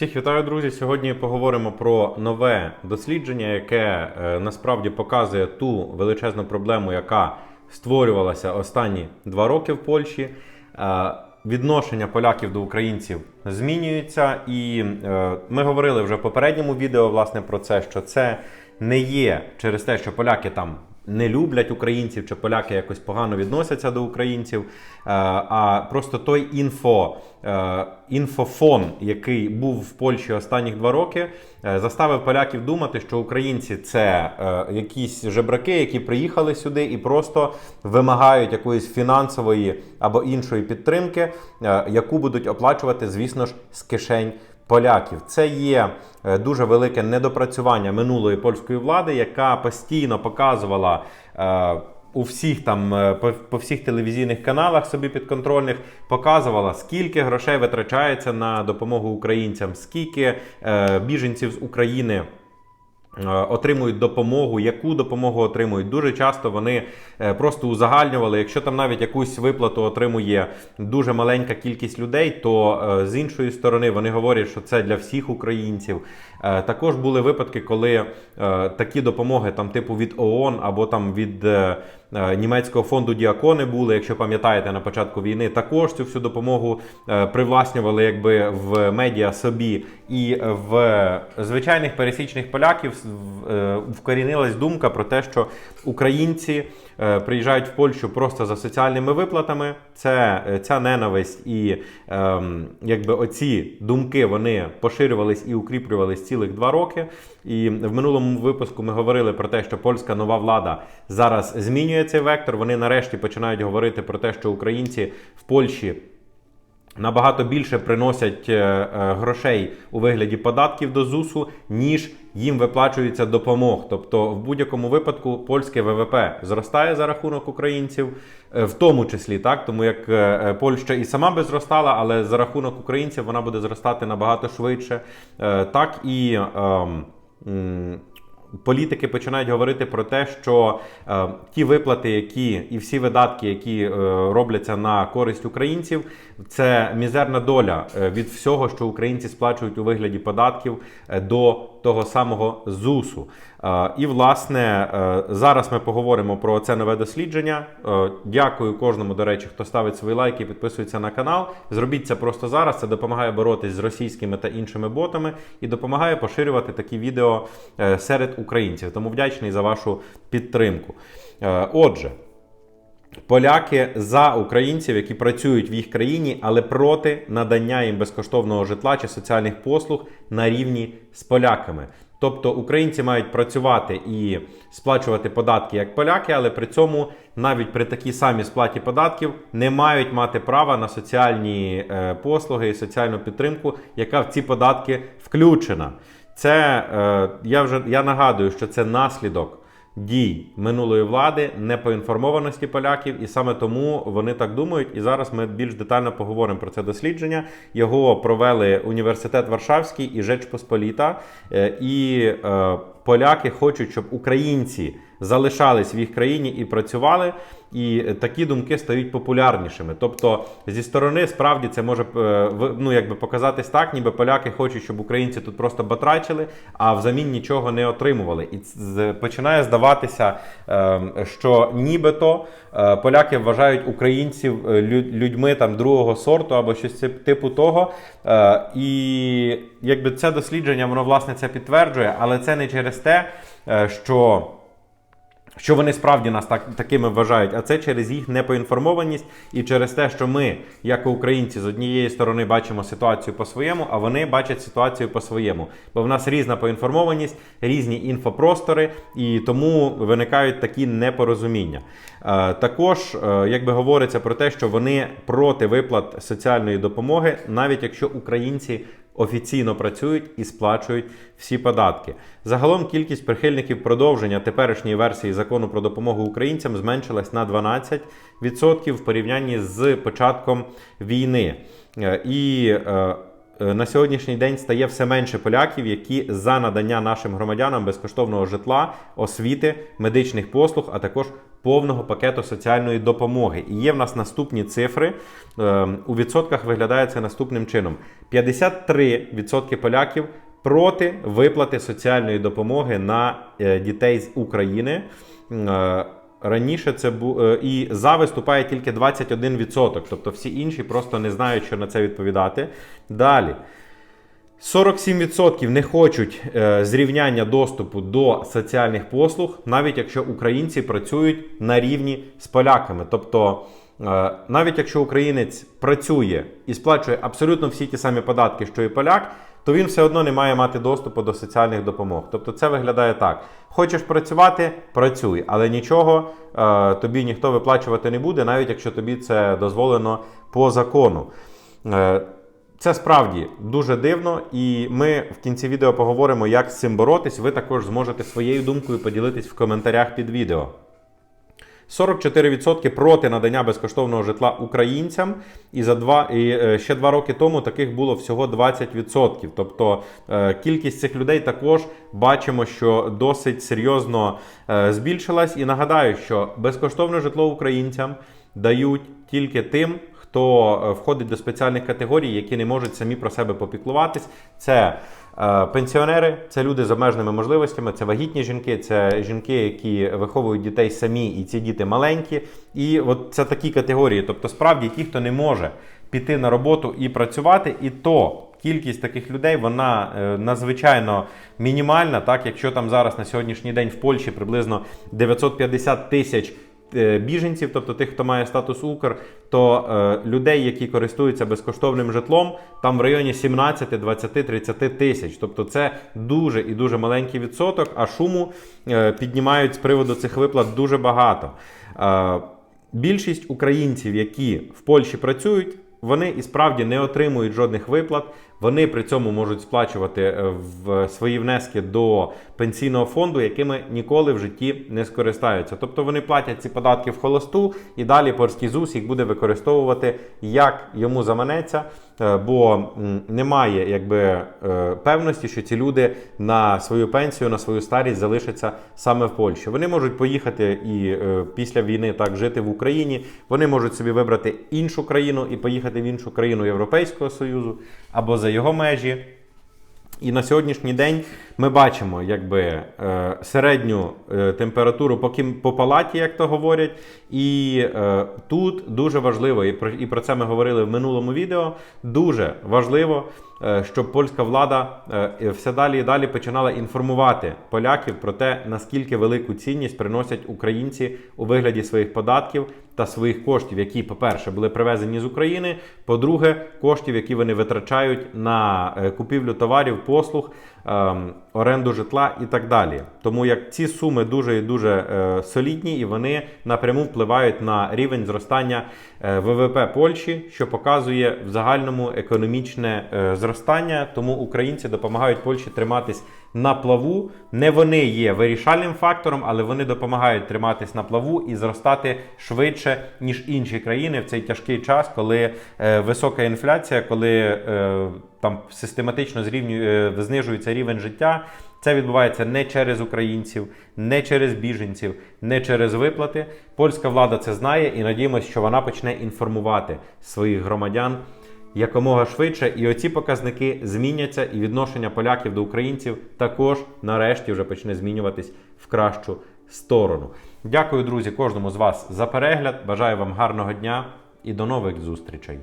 Всіх вітаю, друзі. Сьогодні поговоримо про нове дослідження, яке е, насправді показує ту величезну проблему, яка створювалася останні два роки в Польщі. Е, Відношення поляків до українців змінюється, і е, ми говорили вже в попередньому відео власне про це, що це не є через те, що поляки там не люблять українців, чи поляки якось погано відносяться до українців. е, А просто той інфо, е, інфофон, який був в Польщі останніх два роки, е, заставив поляків думати, що українці це якісь жебраки, які приїхали сюди і просто вимагають якоїсь фінансової або іншої підтримки, яку будуть оплачувати, звісно ж, з кишень поляків. Це є е, дуже велике недопрацювання минулої польської влади, яка постійно показувала. е, У всіх там е, по, всіх телевізійних каналах собі підконтрольних показувала, скільки грошей витрачається на допомогу українцям, скільки е, біженців з України отримують допомогу, яку допомогу отримують. Дуже часто вони е, просто узагальнювали. Якщо там навіть якусь виплату отримує дуже маленька кількість людей, то е, з іншої сторони вони говорять, що це для всіх українців. Е, Також були випадки, коли е, такі допомоги, там типу від ООН або там від е, е, німецького фонду Діакони були, якщо пам'ятаєте, на початку війни, також цю всю допомогу е, привласнювали якби в медіа собі, і в звичайних пересічних поляків е, вкорінилась думка про те, що українці е, приїжджають в Польщу просто за соціальними виплатами. Це е, ця ненависть і ем, якби оці думки вони поширювались і укріплювались цілих два роки. І в минулому випуску ми говорили про те, що польська нова влада зараз змінює цей вектор. Вони нарешті починають говорити про те, що українці в Польщі набагато більше приносять е, е, грошей у вигляді податків до ЗУСу, ніж їм виплачується допомог. Тобто, в будь-якому випадку польське ВВП зростає за рахунок українців, е, в тому числі так, тому як Польща і сама би зростала, але за рахунок українців вона буде зростати набагато швидше. Так і. Політики починають говорити про те, що е, ті виплати, які і всі видатки, які е, робляться на користь українців, це мізерна доля е, від всього, що українці сплачують у вигляді податків е, до того самого ЗУСу. І власне е, зараз ми поговоримо про це нове дослідження. Е, дякую кожному, до речі, хто ставить свої лайки, підписується на канал. Зробіть це просто зараз. Це допомагає боротись з російськими та іншими ботами і допомагає поширювати такі відео е, серед українців. Тому вдячний за вашу підтримку. Отже. Поляки за українців, які працюють в їх країні, але проти надання їм безкоштовного житла чи соціальних послуг на рівні з поляками. Тобто українці мають працювати і сплачувати податки як поляки, але при цьому навіть при такій самій сплаті податків не мають мати права на соціальні е, послуги і соціальну підтримку, яка в ці податки включена. Це е, я вже я нагадую, що це наслідок дій минулої влади, непоінформованості поляків, і саме тому вони так думають. І зараз ми більш детально поговоримо про це дослідження. Його провели університет Варшавський і Жеч Посполіта. Е, І е, поляки хочуть, щоб українці залишались в їх країні і працювали. І такі думки стають популярнішими. Тобто, зі сторони справді це може е, ну, якби показатись так, ніби поляки хочуть, щоб українці тут просто батрачили, а взамін нічого не отримували. І починає здаватися, е, що нібито е, поляки вважають українців е, людьми там другого сорту або щось типу того. І якби це дослідження, воно власне це підтверджує, але це не через те, що що вони справді нас так, такими вважають, а це через їх непоінформованість і через те, що ми, як українці, з однієї сторони бачимо ситуацію по-своєму, а вони бачать ситуацію по-своєму. Бо в нас різна поінформованість, різні інфопростори, і тому виникають такі непорозуміння. Е, також, е, якби говориться про те, що вони проти виплат соціальної допомоги, навіть якщо українці офіційно працюють і сплачують всі податки. Загалом кількість прихильників продовження теперішньої версії закону про допомогу українцям зменшилась на 12% в порівнянні з початком війни. Е, І е, на сьогоднішній день стає все менше поляків, які за надання нашим громадянам безкоштовного житла, освіти, медичних послуг, а також повного пакету соціальної допомоги. І є в нас наступні цифри. Е, У відсотках виглядає це наступним чином: 53% поляків проти виплати соціальної допомоги на е, дітей з України. Раніше це бу... е, і за виступає тільки 21%, тобто всі інші просто не знають, що на це відповідати. Далі. 47% не хочуть е, зрівняння доступу до соціальних послуг, навіть якщо українці працюють на рівні з поляками. Тобто, е, навіть якщо українець працює і сплачує абсолютно всі ті самі податки, що і поляк, то він все одно не має мати доступу до соціальних допомог. Тобто це виглядає так: хочеш працювати, працюй, але нічого е, тобі ніхто виплачувати не буде, навіть якщо тобі це дозволено по закону. Е, це справді дуже дивно, і ми в кінці відео поговоримо, як з цим боротись. Ви також зможете своєю думкою поділитись в коментарях під відео. 44% проти надання безкоштовного житла українцям, і за два і е, ще два роки тому таких було всього 20%. Тобто е, кількість цих людей також бачимо, що досить серйозно е, збільшилась. І нагадаю, що безкоштовне житло українцям дають тільки тим, хто е, входить до спеціальних категорій, які не можуть самі про себе попіклуватись. Це е, пенсіонери, це люди з обмеженими можливостями, це вагітні жінки, це жінки, які виховують дітей самі, і ці діти маленькі. І от це такі категорії. Тобто, справді, ті, хто не може піти на роботу і працювати, і то. Кількість таких людей вона е, надзвичайно мінімальна. Так, якщо там зараз на сьогоднішній день в Польщі приблизно 950 тисяч біженців, тобто тих, хто має статус Укр, то е, людей, які користуються безкоштовним житлом, там в районі 17, 20, 30 тисяч. Тобто це дуже і дуже маленький відсоток, а шуму е, піднімають з приводу цих виплат дуже багато. Е, більшість українців, які в Польщі працюють, вони і справді не отримують жодних виплат. Вони при цьому можуть сплачувати е, в свої внески до пенсійного фонду, якими ніколи в житті не скористаються. Тобто вони платять ці податки в холосту, і далі польський ЗУС їх буде використовувати як йому заманеться, е, бо немає якби е, певності, що ці люди на свою пенсію, на свою старість залишаться саме в Польщі. Вони можуть поїхати і після війни так жити в Україні. Вони можуть собі вибрати іншу країну і поїхати в іншу країну Європейського Союзу або за його межі. І на сьогоднішній день ми бачимо якби, е, середню е, температуру по, по палаті, як то говорять. І е, тут дуже важливо, і про, це ми говорили в минулому відео. Дуже важливо, щоб польська влада е, все далі і далі починала інформувати поляків про те, наскільки велику цінність приносять українці у вигляді своїх податків та своїх коштів, які, по-перше, були привезені з України. По-друге, коштів, які вони витрачають на е, купівлю товарів, послуг, оренду житла і так далі. Тому як ці суми дуже і дуже е, солідні, і вони напряму впливають на рівень зростання е, ВВП Польщі, що показує в загальному економічне е, зростання. Тому українці допомагають Польщі триматись на плаву. Не вони є вирішальним фактором, але вони допомагають триматись на плаву і зростати швидше, ніж інші країни в цей тяжкий час, коли е, висока інфляція, коли е, там систематично зрівнює, е, знижується рівень життя. Це відбувається не через українців, не через біженців, не через виплати. Польська влада це знає і надіємося, що вона почне інформувати своїх громадян якомога швидше. І оці показники зміняться, і відношення поляків до українців також нарешті вже почне змінюватись в кращу сторону. Дякую, друзі, кожному з вас за перегляд. Бажаю вам гарного дня і до нових зустрічей.